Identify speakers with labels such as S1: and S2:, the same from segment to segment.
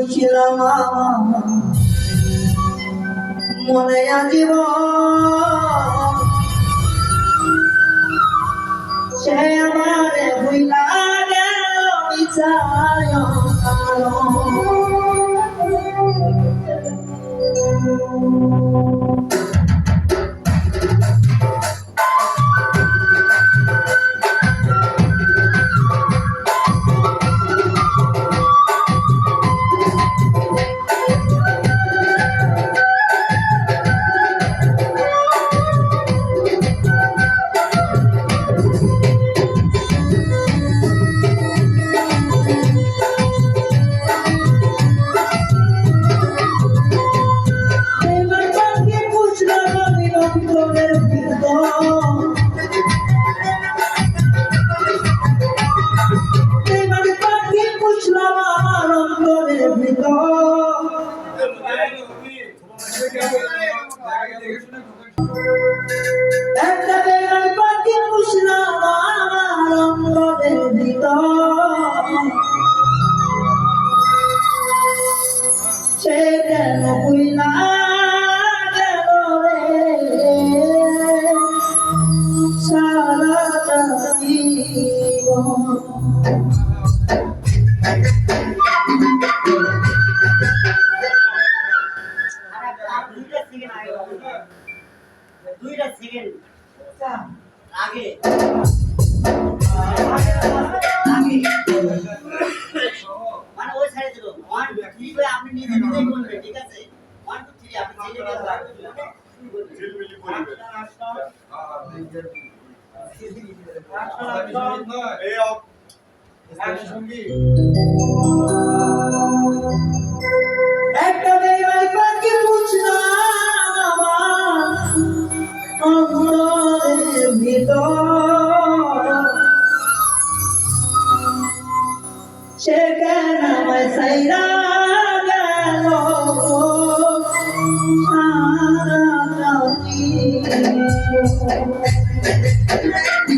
S1: বলছিলাম মনে আঁকিব সে আমার বুঝলা বিচার Thank you. সে কেন বুঝলা কেন রে। সারা জীবন।
S2: নিজেই বলবে ঠিক
S1: একটা দেবাই পাখি বুঝনা ভিতর Chegan a my. Thank you.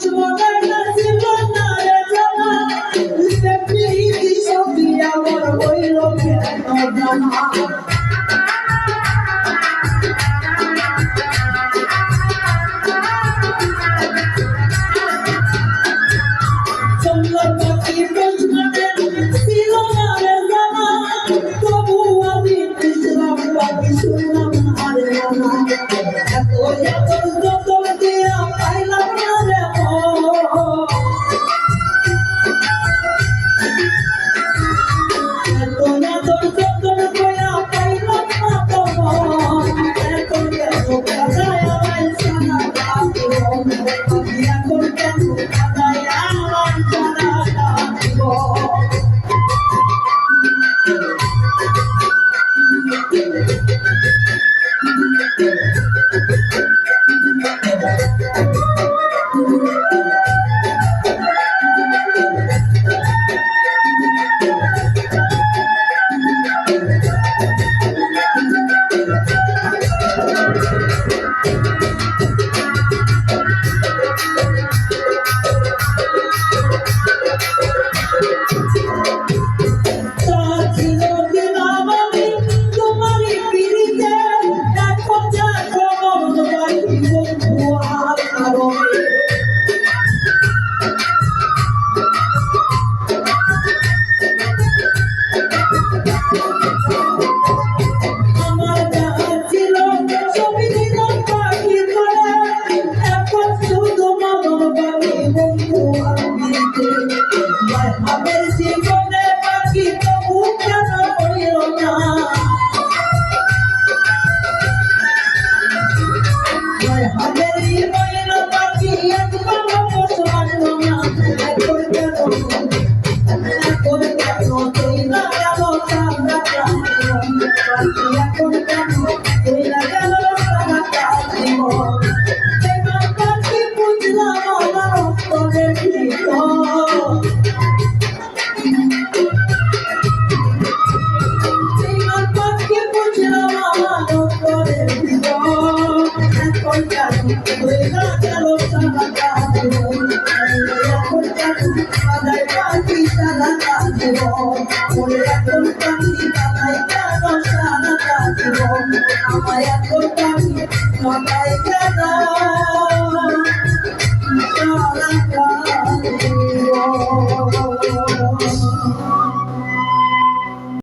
S1: tomorrow. তুমি কাটাই কেন